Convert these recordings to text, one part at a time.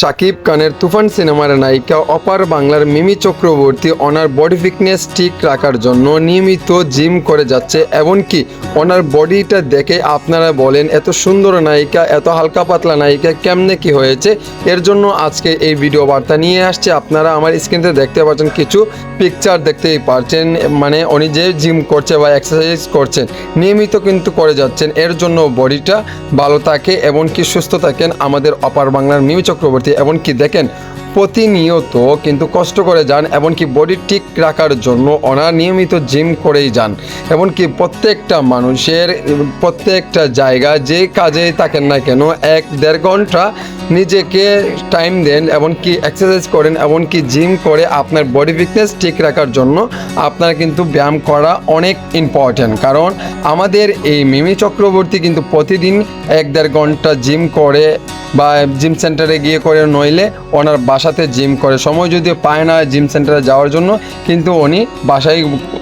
শাকিব খানের তুফান সিনেমার নায়িকা অপার বাংলার মিমি চক্রবর্তী ওনার বডি ফিটনেস ঠিক রাখার জন্য নিয়মিত জিম করে যাচ্ছে, এমনকি ওনার বডিটা দেখে আপনারা বলেন, এত সুন্দর নায়িকা, এত হালকা পাতলা নায়িকা কেমনে কি হয়েছে? এর জন্য আজকে এই ভিডিও বার্তা নিয়ে আসছে। আপনারা আমার স্ক্রিনতে দেখতে পাচ্ছেন কিছু পিকচার দেখতেই পারছেন মানে উনি যে জিম করছে বা এক্সারসাইজ করছেন, নিয়মিত কিন্তু করে যাচ্ছেন। এর জন্য বডিটা ভালো থাকে, এমনকি সুস্থ থাকেন আমাদের অপার বাংলার মিমি চক্রবর্তী। এমনকি দেখেন প্রতিনিয়ত কিন্তু কষ্ট করে যান, এমনকি বডি ঠিক রাখার জন্য ওনার নিয়মিত জিম করেই যান। এমনকি প্রত্যেকটা মানুষের, প্রত্যেকটা জায়গা যে কাজেই থাকেন না কেন, এক দেড় ঘণ্টা নিজেকে টাইম দেন, এমনকি এক্সারসাইজ করেন, এমনকি জিম করে আপনার বডি ফিটনেস ঠিক রাখার জন্য আপনার কিন্তু ব্যায়াম করা অনেক ইম্পর্ট্যান্ট কারণ আমাদের এই মিমি চক্রবর্তী কিন্তু প্রতিদিন এক দেড় ঘণ্টা জিম করে বা জিম সেন্টারে গিয়ে করে নইলে ওনার বাসাতে জিম করে। সময় যদি পায় না জিম সেন্টারে যাওয়ার জন্য, কিন্তু উনি বাসায়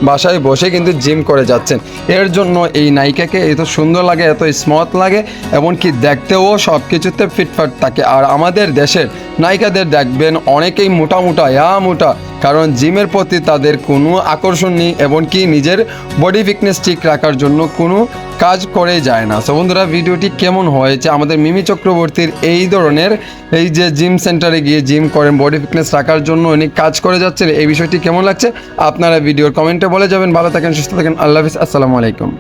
বাসায় বসে কিন্তু জিম করে যাচ্ছেন। এর জন্য এই নায়িকাকে এত সুন্দর লাগে, এত স্মথ লাগে, এমনকি দেখতেও সব কিছুতে ফিটফাট থাকে। আর আমাদের দেশের নায়িকাদের দেখবেন অনেকেই মোটা মোটা, ইয়া মোটা, কারণ জিমের প্রতি তাদের কোনো আকর্ষণ নেই, এমনকি নিজের বডি ফিটনেস ঠিক রাখার জন্য কোনো কাজ করে যায় না। সো বন্ধুরা, ভিডিওটি কেমন হয়েছে? আমাদের মিমি চক্রবর্তীর এই ধরনের এই যে জিম সেন্টারে গিয়ে জিম করেন বডি ফিটনেস রাখার জন্য উনি কাজ করে যাচ্ছেন, এই বিষয়টি কেমন লাগছে? আপনারা ভিডিওর কমেন্টে বলে যাবেন। ভালো থাকেন, সুস্থ থাকেন। আল্লাহ হাফিজ। আসসালামু আলাইকুম।